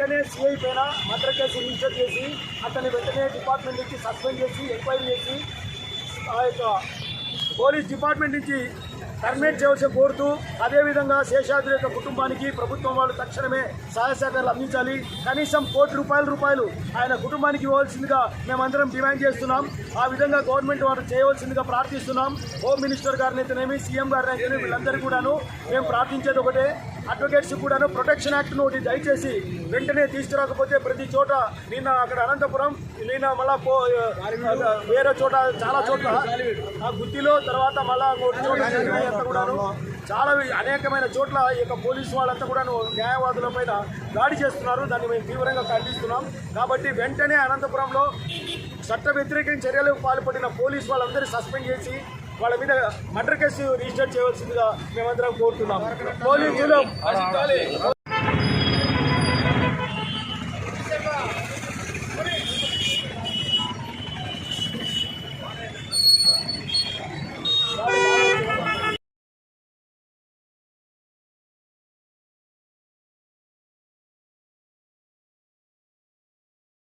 CI పైన murder case register చేసి అతన్ని వెంటనే డిపార్ట్మెంట్ నుంచి సస్పెండ్ చేసి ఎంక్వైరీ చేసి ఆ యొక్క పోలీస్ డిపార్ట్మెంట్ నుంచి టర్మినేట్ చేయవలసి కోరుతూ అదేవిధంగా శేషాద్రి యొక్క కుటుంబానికి ప్రభుత్వం వాళ్ళు తక్షణమే సహాయ సహకారాలు అందించాలి. కనీసం కోటి రూపాయల రూపాయలు ఆయన కుటుంబానికి ఇవ్వాల్సిందిగా మేమందరం డిమాండ్ చేస్తున్నాం. ఆ విధంగా గవర్నమెంట్ వారు చేయవలసిందిగా ప్రార్థిస్తున్నాం. హోమ్ మినిస్టర్ గారిని అయితేనేమి సీఎం గారిని అయితేనేమి వీళ్ళందరూ కూడాను మేము ప్రార్థించేది ఒకటే. అడ్వకేట్స్ కూడాను ప్రొటెక్షన్ యాక్ట్ ఒకటి దయచేసి వెంటనే తీసుకురాకపోతే ప్రతి చోట నిన్న అక్కడ అనంతపురం నిన్న మళ్ళా పో వేరే చోట చాలా చోట్ల ఆ గుత్తిలో తర్వాత మళ్ళా ఒకటి చోట అంతా కూడాను చాలా అనేకమైన చోట్ల ఈ యొక్క పోలీసు వాళ్ళంతా కూడాను న్యాయవాదుల పైన దాడి చేస్తున్నారు. దాన్ని మేము తీవ్రంగా ఖండిస్తున్నాం. కాబట్టి వెంటనే అనంతపురంలో చట్ట వ్యతిరేక చర్యలకు పాల్పడిన పోలీసు వాళ్ళందరినీ సస్పెండ్ చేసి వాళ్ళ మీద మర్డర్ కేసు రిజిస్టర్ చేయవలసిందిగా మేమందరం కోరుతున్నాం. పోలీసులు